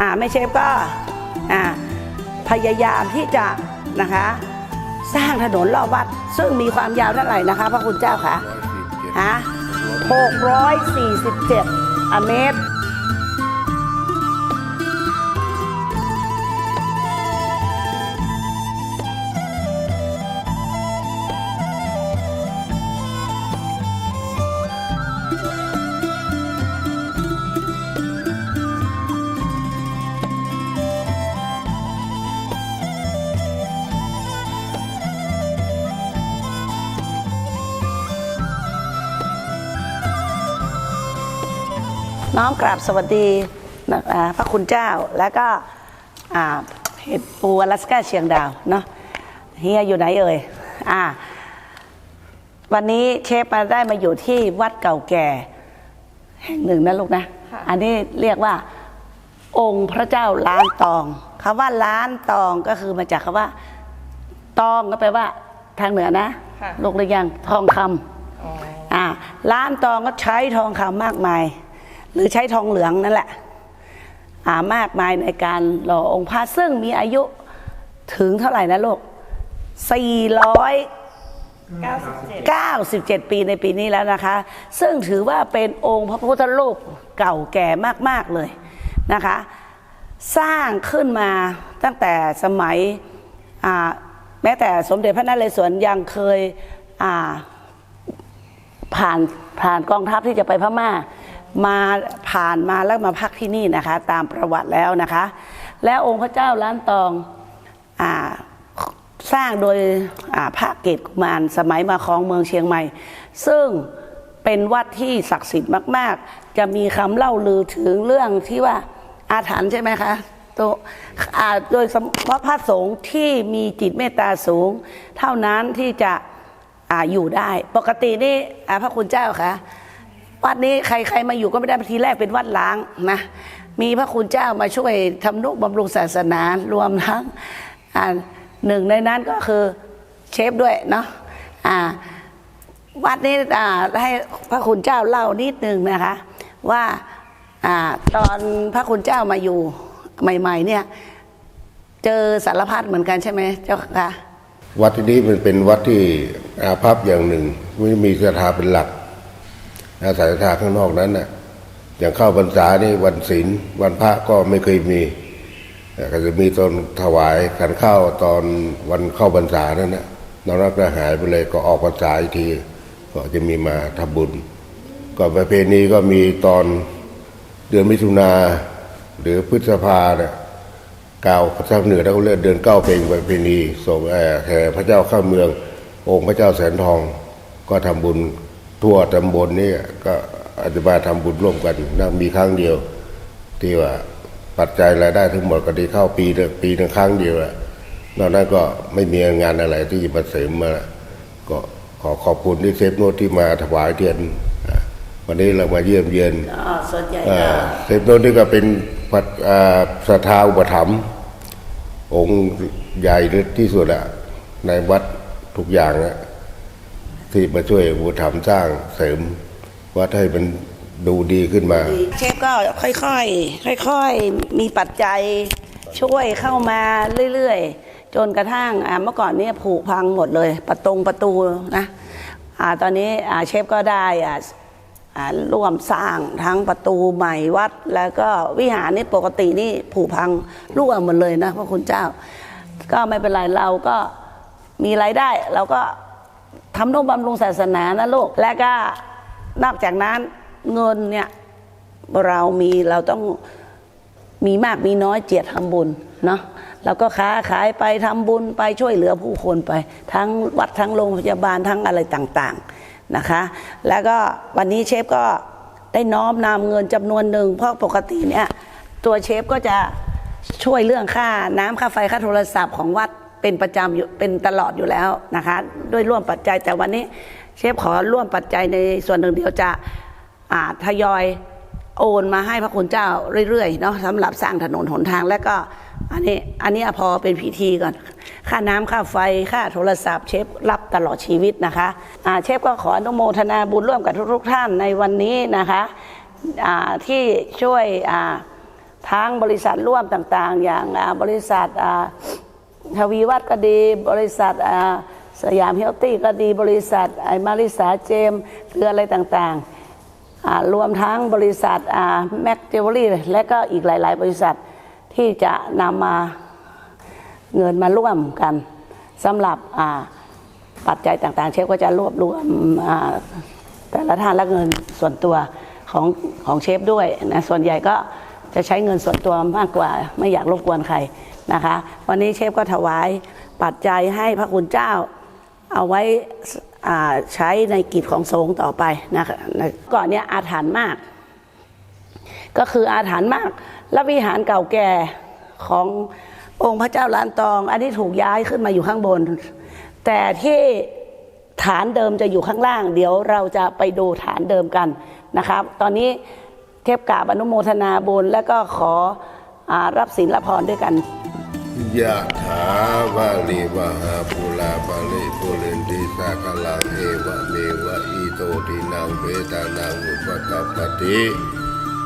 อ่าแม่เชฟก็อ่าพยายามที่จะนะคะสร้างถนนรอบวัด ซึ่งมีความยาวเท่าไหร่นะคะพระคุณเจ้าคะฮะ647 เมตร น้อมกราบสวัสดีนะอ่าพระคุณเจ้า แล้วก็อ่าเพจปูอลาสกาเชียงดาวเนาะเฮียอยู่ไหนเอ่ยอ่าวันนี้เชฟมาได้มาอยู่ที่วัดเก่าแก่ แห่งหนึ่งนะลูกนะค่ะอันนี้เรียกว่า องค์พระเจ้าล้านตองคำว่าล้านตองก็คือมาจากคำว่า ตองก็แปลว่าทางเหนือนะค่ะลูกหรือยังทองคำอ๋ออ่าร้านตองก็ใช้ทองคำมากมาย หรือใช้ทองเหลืองนั่นแหละามากมายในการหล่อองค์พระซึ่งมีอายุถึงเท่าไหร่นะลูก497 ปีในปีนี้แล้วนะคะ ซึ่งถือว่าเป็นองค์พระพุทธรูปเก่าแก่มาก ๆ เลยนะคะ สร้างขึ้นมาตั้งแต่สมัยแม้แต่สมเด็จพระนเรศวรยังเคยผ่านผ่านกองทัพที่จะไปพม่า มาผ่านมาแล้วมาพักที่นี่นะคะ ตามประวัติแล้วนะคะ และองค์พระเจ้าล้านตองอาสร้างโดยพระเกตกุมารสมัยมาครองเมืองเชียงใหม่ ซึ่งเป็นวัดที่ศักดิ์สิทธิ์มาก ๆ จะมีคำเล่าลือถึงเรื่องที่ว่าอาถรรพ์ใช่ไหมคะตัวโดยเฉพาะพระสงฆ์ที่มีจิตเมตตาสูง เท่านั้นที่จะออยู่ได้ ปกตินี่พระคุณเจ้าคะ วัดนี้ใครใครมาอยู่ก็ไม่ได้ทีแรกเป็นวัดล้างนะมีพระคุณเจ้ามาช่วยทำนุบำรุงศาสนารวมทั้งอ่าหนึ่งในนั้นก็คือเชฟด้วยเนาะอ่าวัดนี้อ่าให้พระคุณเจ้าเล่านิดนึงนะคะว่าอ่าตอนพระคุณเจ้ามาอยู่ใหม่ ๆ เนี่ย เจอสารพัดเหมือนกันใช่ไหมเจ้าค่ะวัดที่นี้มันเป็นวัดที่อาภัพอย่างหนึ่งไม่มีศรัทธาเป็นหลัก อาศัยศรัทธาข้างนอกนั้นน่ะอย่างเข้าพรรษานี่วันศีลวันพระก็ไม่เคยมีก็จะมีตอนถวายขันข้าวตอนวันเข้าพรรษานั่นนะนอกนั้นก็หายไปเลยก็ออกพรรษาอีกที ก็จะมีมาทำบุญ ก็ประเพณีก็มีตอนเดือนมิถุนาหรือพฤษภาเนี่ยกล่าวภาษาเหนือแล้วเรียกเดือนเก้าเป็นประเพณีส่งแอ่แห่พระเจ้าเข้าเมือง องค์พระเจ้าแสนทอง ก็ทำบุญ ทั่วตำบลนี่ก็อาจจะมาทำบุญร่วมกันนะมีครั้งเดียว ที่ว่าปัจจัยรายได้ทั้งหมดก็ได้เข้าปีหนึ่งปีหนึ่งครั้งเดียวอะนอกนั้นก็ไม่มีงานอะไรที่จะมาเสริมมา ก็ขอขอบคุณที่เซฟโนตที่มาถวายเทียนอะวันนี้เรามาเยี่ยมเยียนอ๋อส่วนใหญ่อ่าก็เทพโนนนี่ก็เป็นพัดอ่าศรัทธาอุปถัมภ์องค์ใหญ่ที่สุดอะในวัดทุกอย่างอะ ที่มาช่วยอุปถัมสร้างเสริมวัดให้มันดูดีขึ้นมา เชฟก็ค่อยๆ ค่อยๆ มีปัจจัยช่วยเข้ามาเรื่อยๆ จนกระทั่งเมื่อก่อนนี้ผุพังหมดเลย ประตงประตูนะอตอนนี้เชฟก็ได้ร่วมสร้างทั้งประตูใหม่วัด แล้วก็วิหารนี่ปกตินี่ผุพังร่วมหมดเลยนะพระคุณเจ้า ก็ไม่เป็นไรเราก็มีรายได้เราก็ ทำนุบำรุงศาสนานะลูก และก็นอกจากนั้นเงินเนี่ยเรามีเราต้องมีมากมีน้อยเจียดทำบุญเนาะเราก็ค้าขายไปทำบุญไปช่วยเหลือผู้คนไป ทั้งวัดทั้งโรงพยาบาลทั้งอะไรต่างๆนะคะ แล้วก็วันนี้เชฟก็ได้น้อมนำเงินจำนวนหนึ่งเพราะปกติเนี่ยตัวเชฟก็จะช่วยเรื่องค่าน้ำค่าไฟค่าโทรศัพท์ของวัด เป็นประจำอยู่เป็นตลอดอยู่แล้วนะคะด้วยร่วมปัจจัยแต่วันนี้เชฟขอร่วมปัจจัยในส่วนหนึ่งเดียวจะอ่าทยอยโอนมาให้พระคุณเจ้าเรื่อยๆเนาะสำหรับสร้างถนนหนทางแล้วก็อันนี้อันนี้พอเป็นพิธีก่อน ค่าน้ำค่าไฟค่าโทรศัพท์เชฟรับตลอดชีวิตนะคะอ่าเชฟก็ขออนุโมทนาบุญร่วมกับทุกๆท่านในวันนี้นะคะอ่าที่ช่วยอ่าทั้งบริษัทร่วมต่างๆ อย่างบริษัทอ่า ทวีวัฒน์ก็ดีบริษัทสยามเฮลตี้ก็ดีบริษัทไอมาริสาเจมเตืออะไรต่างๆ รวมทั้งบริษัทแม็กเจวเวลรี่และก็อีกหลาย ๆ บริษัทที่จะนำมาเงินมาร่วมกันสำหรับปัจจัยต่างๆ เชฟก็จะรวบรวมแต่ละท่านและเงินส่วนตัวของของเชฟด้วยนะส่วนใหญ่ก็จะใช้เงินส่วนตัวมากกว่าไม่อยากรบกวนใคร นะคะ วันนี้เชฟก็ถวายปัจจัยให้พระคุณเจ้าเอาไว้ใช้ในกิจของสงฆ์ต่อไปนะคะก่อนเนี้ยอาถรรพ์มาก ก็คืออาถรรพ์มากและวิหารเก่าแก่ขององค์พระเจ้าลานตอง อันนี้ถูกย้ายขึ้นมาอยู่ข้างบน แต่ที่ฐานเดิมจะอยู่ข้างล่าง เดี๋ยวเราจะไปดูฐานเดิมกันนะครับ ตอนนี้เทพกราบอนุโมทนาบุญและก็ขออรับศีลรับพรด้วยกัน ยะถาวาลิวหาปุลาปะลิปุเรนติสาคลังเอวะเมวะอิโตทินังเวตานังอุปกัปปติ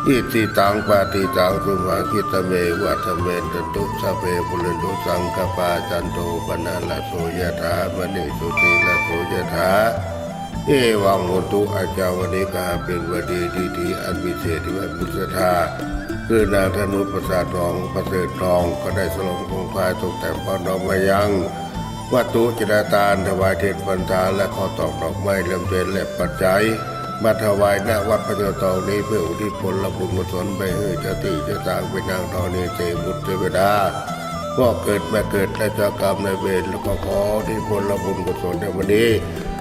อิติตังปาติตังสุมาคิตเมวัฏเมนตตุสพเพปุเรนตุสังกปาจันโทปนาลโสยถามณิสุติลโสยถาเอวังโหตุอาจาวนิกาเป็นวดีดีดีอันวิเศษที่ว่าบุษธา คือนางธนุประสาททองประเสริฐทองก็ได้สลงคงพายตกแต่งพระนอมมายังวัตถุจิตาตานถวายเทศปัญทาและข้อตอกดอกไม้เลื่อมเจนและปัจจัยมาถวายณวัดพระเจ้าตองนี้เพื่ออุทิศผลละบุญกุศลไปให้เจ้าที่เจ้าทางเป็นนางธรณีเทบุตรเทวดาก็เกิดมาเกิดและเจากรรมในเวรแล้วก็ขอที่ผลละบุญกุศลในวันนี้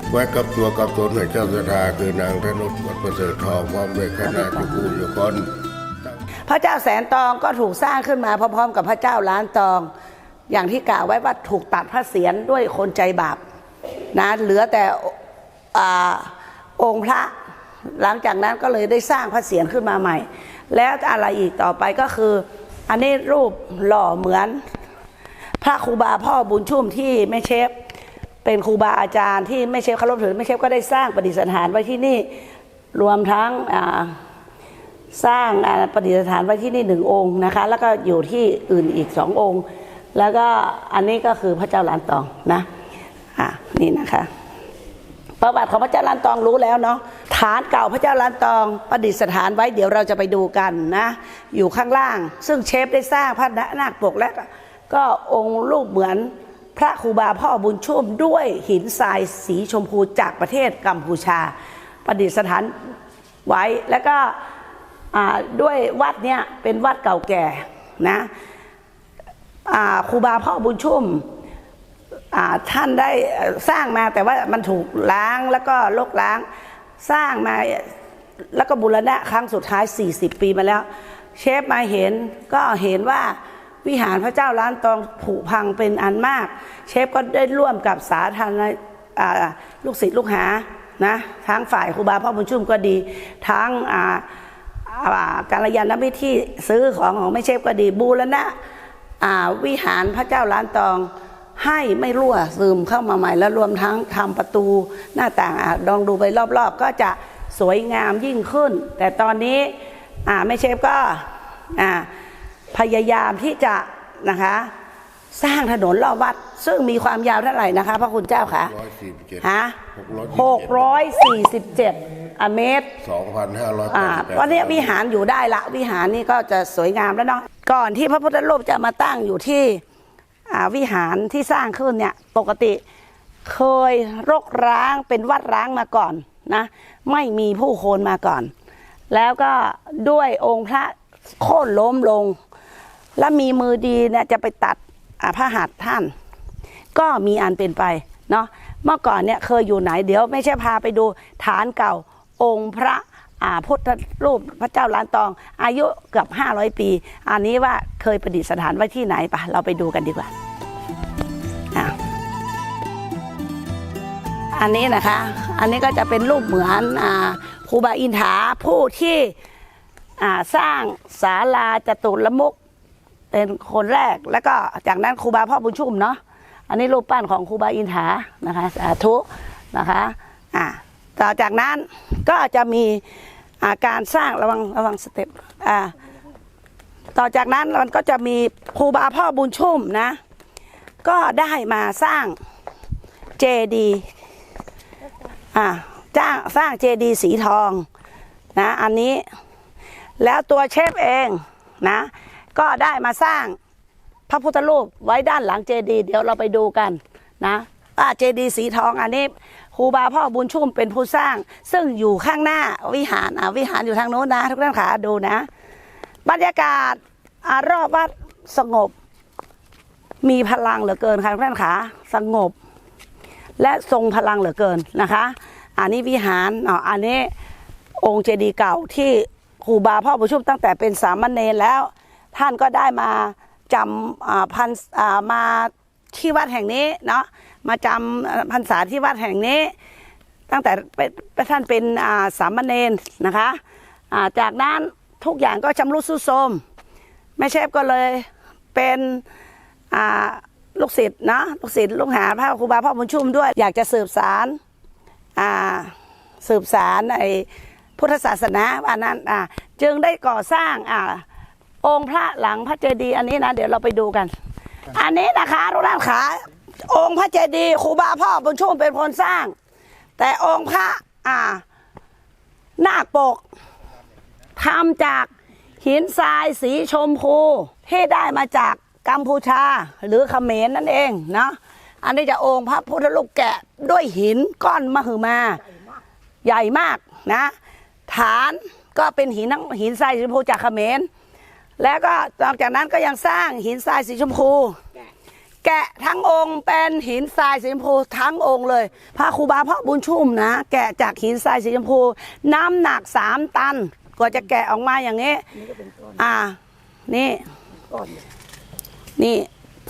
ไว้กับตัวกับตนให้เจ้าสถาคือนางธนุวัดประเสริฐทองพร้อมด้วยคณะทุกผู้อยู่คน พระเจ้าแสนตองก็ถูกสร้างขึ้นมาพร้อมๆ กับพระเจ้าล้านตอง อย่างที่กล่าวไว้ว่าถูกตัดพระเศียรด้วยคนใจบาปนะเหลือแต่อองค์พระ หลังจากนั้นก็เลยได้สร้างพระเศียรขึ้นมาใหม่ แล้วอะไรอีกต่อไปก็คือ อันนี้รูปหล่อเหมือน พระครูบาพ่อบุญชุ่มที่แม่เชฟเป็นครูบาอาจารย์ที่แม่เชฟเคารพถือแม่เชฟก็ได้สร้างประดิษฐานไว้ที่นี่รวมทั้งอ่า สร้างประดิษฐานไว้ที่นี่หนึ่งองค์นะคะ แล้วก็อยู่ที่อื่นอีกสององค์ แล้วก็อันนี้ก็คือพระเจ้าลานตองนะอะนี่นะคะประวัติของพระเจ้าลานตองรู้แล้วเนาะฐานเก่าพระเจ้าลานตอง ประดิษฐานไว้เดี๋ยวเราจะไปดูกันนะอยู่ข้างล่าง ซึ่งเชฟได้สร้างพระนาคปกและก็ก็องค์รูปเหมือนพระครูบาพ่อบุญชุ่มด้วยหินทรายสีชมพูจากประเทศกัมพูชา ประดิษฐานไว้แล้วก็ ด้วยวัดเนี่ยเป็นวัดเก่าแก่นะครูบาพ่อบุญชุ่มท่านได้สร้างมาแต่ว่ามันถูกล้างแล้วก็ลกล้างสร้างมาแล้วก็บูรณะครั้งสุดท้าย 40 ปีมาแล้ว เชฟมาเห็นก็เห็นว่าวิหารพระเจ้าล้านตองผุพังเป็นอันมาก เชฟก็ได้ร่วมกับสาธารณลูกศิษย์ลูกหานะทั้งฝ่ายครูบาพ่อบุญชุ่มก็ดีทั้ง การยานมิตรที่ซื้อของของไม่เชฟก็ดีบูรณะวิหารพระเจ้าล้านตองให้ไม่รั่วซึมเข้ามาใหม่ แล้วรวมทั้งทำประตูหน้าต่างอลองดูไปรอบๆ ก็จะสวยงามยิ่งขึ้น แต่ตอนนี้ไม่เชฟก็พยายามที่จะนะคะ สร้างถนนรอบวัด ซึ่งมีความยาวเท่าไหร่นะคะพระคุณเจ้าคะ147ฮะ647หกร้อยสี่สิบเจ็ดเมตรอ่า2,500วันนี้วิหารอยู่ได้ละ วิหารนี่ก็จะสวยงามแล้วเนาะก่อนที่พระพุทธรูปจะมาตั้งอยู่ที่อ่าวิหารที่สร้างขึ้นเนี่ยปกติเคยรกร้างเป็นวัดร้างมาก่อนนะไม่มีผู้คนมาก่อน แล้วก็ด้วยองค์พระโค่นล้มลง และมีมือดีเนี่ยจะไปตัดอ่า พระหัตถ์ท่าน ก็มีอันเป็นไปเนาะเมื่อก่อนเนี่ยเคยอยู่ไหนเดี๋ยวไม่ใช่พาไปดูฐานเก่าองค์พระอ่าพุทธรูปพระเจ้าล้านตอง อายุเกือบ 500 ปี อันนี้ว่าเคยประดิษฐานไว้ที่ไหนปะเราไปดูกันดีกว่าอันนี้นะคะ อันนี้ก็จะเป็นรูปเหมือนอ่าครูบาอินทาผู้ที่อ่าสร้างศาลาจตุรมุก เป็นคนแรก แล้วก็จากนั้นครูบาพ่อบุญชุ่มเนาะอันนี้รูปปั้นของครูบาอินทานะคะสาธุนะคะอ่าต่อจากนั้นก็จะมีอาการสร้างระวังระวังสเต็ปอ่าต่อจากนั้นมันก็จะมีครูบาพ่อบุญชุ่มนะก็ได้มาสร้างเจดีอ่าจ้างสร้างเจดีสีทองนะอันนี้แล้วตัวเชฟเองนะ ก็ได้มาสร้างพระพุทธรูปไว้ด้านหลังเจดีย์เดี๋ยวเราไปดูกันนะอาเจดีย์สีทองอันนี้ครูบาพ่อบุญชุ่มเป็นผู้สร้าง ซึ่งอยู่ข้างหน้าวิหารอ่าวิหารอยู่ทางโน้นนะ ทุกท่านขาดูนะ บรรยากาศอารอบวัดสงบ มีพลังเหลือเกินค่ะทุกท่านขาสงบ และทรงพลังเหลือเกินนะคะ อันนี้วิหารอ๋ออันนี้องค์เจดีย์เก่าที่ครูบาพ่อประชุมตั้งแต่เป็นสามเณรแล้ว ท่านก็ได้มาจำพันมาที่วัดแห่งนี้เนาะมาจำพรรษาที่วัดแห่งนี้ ตั้งแต่เป็นท่านเป็นสามเณรนะคะาจากนั้นทุกอย่างก็ชำรุดทรุดโทรมแม่เชฟก็เลยเป็นลูกศิษย์นะลูกศิษย์ลูกหาพระครูบาพ่อบุญชุ่มด้วย อยากจะสืบสารสืบสารไอ้พุทธศาสนาอันนั้นอ่าจึงได้ก่อสร้าง องค์พระหลังพระเจดีย์อันนี้นะเดี๋ยวเราไปดูกัน อันนี้นะคะทุกท่านขาองค์พระเจดีย์ครูบาพ่อบุญชุ่มเป็นคนสร้าง แต่องค์พระอ่านาคปกทำจากหินทรายสีชมพูที่ได้มาจากกัมพูชาหรือเขมรนั่นเองเนาะอันนี้จะองค์พระพุทธรูปแกะด้วยหินก้อนมหึมา ใหญ่มากนะ ฐานก็เป็นหินทั้งหินทรายสีชมพูจากเขมร แล้วก็หลังจากนั้นก็ยังสร้างหินทรายสีชมพู แกะทั้งองค์เป็นหินทรายสีชมพูทั้งองค์เลย พระครูบาพ่อบุญชุ่มนะ แกะจากหินทรายสีชมพู น้ำหนักสามตันกว่าจะแกะออกมาอย่างนี้ อ่า นี่นี่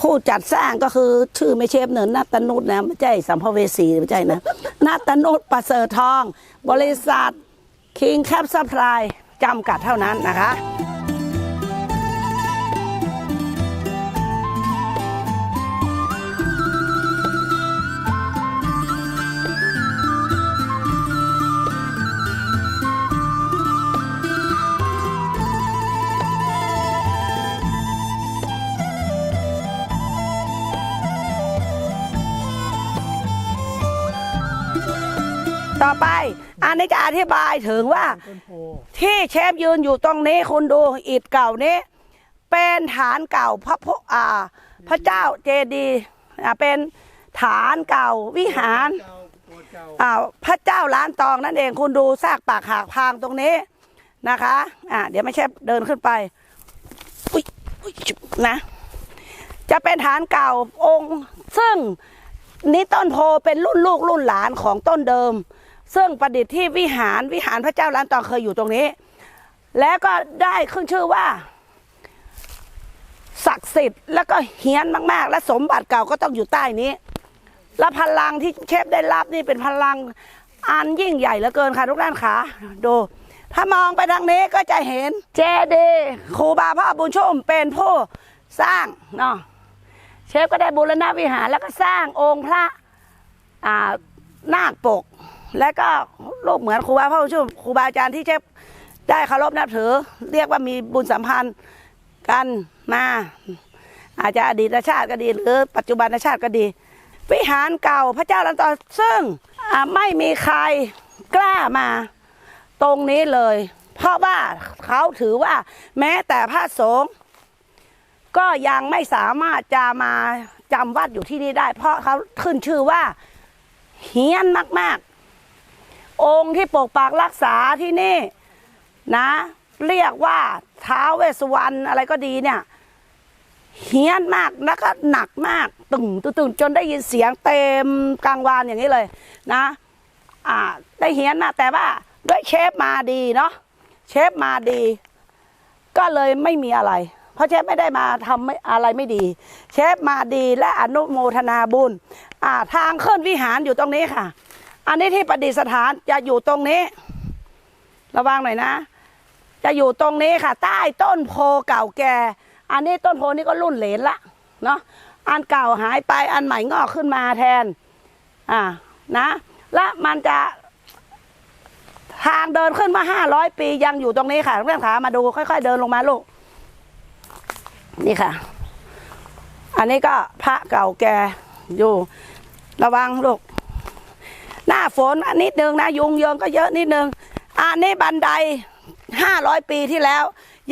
ผู้จัดสร้างก็คือชื่อไม่เชฟเนินนาตนุษนะไม่ใช่สัมภเวสีไม่ใช่นะนาตนุษประเสริฐทอง บริษัทคิงแคปซัพพลายจำกัดเท่านั้นนะคะ ต่อไป อันนี้จะอธิบายถึงว่า ที่เชฟยืนอยู่ตรงนี้คุณดูอิฐเก่านี้ เป็นฐานเก่าพระพุอ่าพระเจ้าเจดีย์อ่าเป็นฐานเก่าวิหารอ่าพระเจ้าล้านตองนั่นเองคุณดูซากปากหากพางตรงนี้นะคะอ่าเดี๋ยวไม่เชฟเดินขึ้นไปอุ้ยอุ้ยนะ จะเป็นฐานเก่าองค์ซึ่งนี่ต้นโพเป็นรุ่นลูกรุ่นหลานของต้นเดิม ซึ่งประดิษฐ์ที่วิหารวิหารพระเจ้าล้านตองเคยอยู่ตรงนี้ แล้วก็ได้ขึ้นชื่อว่า ศักดิ์สิทธิ์แล้วก็เฮี้ยนมาก ๆ และสมบัติเก่าก็ต้องอยู่ใต้นี้ และพลังที่เชฟได้รับนี่เป็นพลังอันยิ่งใหญ่เหลือเกินค่ะทุกท่านค่ะดูถ้ามองไปทางนี้ก็จะเห็นเจดีครูบาพ่อบุญชุ่มเป็นผู้สร้างเนาะเชฟก็ได้บูรณะวิหารแล้วก็สร้างองค์พระนาคปก และก็รูปเหมือนครูบาพ่อชุ่มครูบาอาจารย์ที่เชฟได้เคารพนับถือ เรียกว่ามีบุญสัมพันธ์กันมา อาจจะอดีตชาติก็ดี หรือปัจจุบันชาติก็ดี วิหารเก่าพระเจ้าลันตอซึ่งไม่มีใครกล้ามาตรงนี้เลย เพราะว่าเขาถือว่าแม้แต่พระสงฆ์ก็ยังไม่สามารถจะมาจำวัดอยู่ที่นี่ได้ เพราะเขาขึ้นชื่อว่าเฮี้ยนมาก องค์ที่ปกปักรักษาที่นี่นะ เรียกว่าท้าวเวสวรรณอะไรก็ดีเนี่ยเฮี้ยนมากแล้วก็หนักมากตึงตึงตงจนได้ยินเสียงเต็มกลางวานอย่างนี้เลยนะอ่าได้เฮี้ยนมากแต่ว่าด้วยเชฟมาดีเนาะเชฟมาดี ก็เลยไม่มีอะไร เพราะเชฟไม่ได้มาทำอะไรไม่ดี เชฟมาดีและอนุโมทนาบุญอ่าทางขึ้นวิหารอยู่ตรงนี้ค่ะ อันนี้ที่ประดิษฐานจะอยู่ตรงนี้ ระวังหน่อยนะ จะอยู่ตรงนี้ค่ะ ใต้ต้นโพเก่าแก่ อันนี้ต้นโพนี่ก็รุ่นเหลนละเนาะอันเก่าหายไปอันใหม่งอกขึ้นมาแทน อ่านะ และมันจะทางเดินขึ้นมาห้าร้อยปียังอยู่ตรงนี้ค่ะเพื่อนขามาดูค่อย ๆ เดินลงมาลูก นี่ค่ะ อันนี้ก็พระเก่าแก่อยู่ระวังลูก หน้าฝนนิดนึงนะยุงเยิงก็เยอะนิดนึงอันนี้บันไดห้าร้อยปีที่แล้ว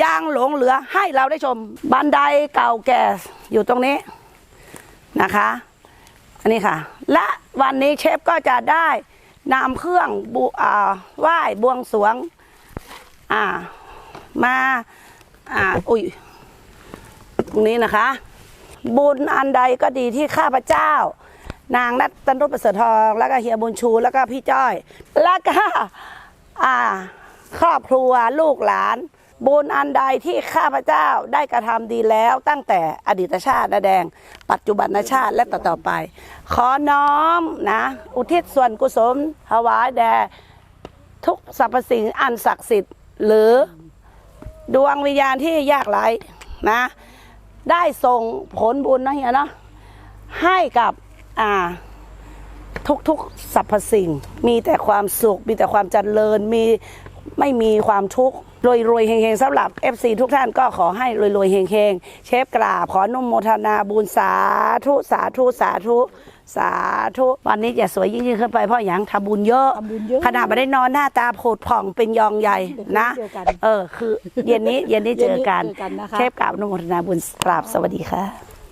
ยังหลงเหลือให้เราได้ชมบันไดเก่าแก่อยู่ตรงนี้นะคะ อันนี้ค่ะ และวันนี้เชฟก็จะได้นำเครื่องบูอ่าไหว้บวงสรวงอ่ามาอ่าอุ้ยตรงนี้นะคะ บุญอันใดก็ดีที่ข้าพเจ้า นางนัตตันรุปประเสริฐทอง แล้วก็เฮียบุญชู แล้วก็พี่จ้อย แล้วก็อ่า ครอบครัวลูกหลาน บุญอันใดที่ข้าพเจ้าได้กระทำดีแล้วตั้งแต่อดีตชาตินะแดง ปัจจุบันชาติและต่อๆไป ขอน้อมนะ อุทิศส่วนกุศลถวายแด่ทุกสรรพสิ่งอันศักดิ์สิทธิ์ หรือดวงวิญญาณที่ยากไร้นะ ได้ส่งผลบุญนะเฮียเนาะให้กับ อ่า ทุกๆสรรพสิ่ง มีแต่ความสุข มีแต่ความเจริญมีไม่มีความทุกข์รวยรวยๆเฮงๆสำหรับ FC ทุกท่านก็ขอให้รวยรวยๆเฮงๆเชฟกราบขออนุโมทนาบุญสาธุสาธุสาธุสาธุวันนี้จะสวยยิ่งๆขึ้นไปเพราะอย่างทำบุญเยอะทำบุญเยอะ ขนาดไม่ได้นอนหน้าตาผดผ่องเป็นยองใหญ่นะเจอกันเออ คือเย็นนี้เย็นนี้เจอกันเย็นนี้เจอกันนะคะ เชฟกราบอนุโมทนาบุญกราบสวัสดีค่ะ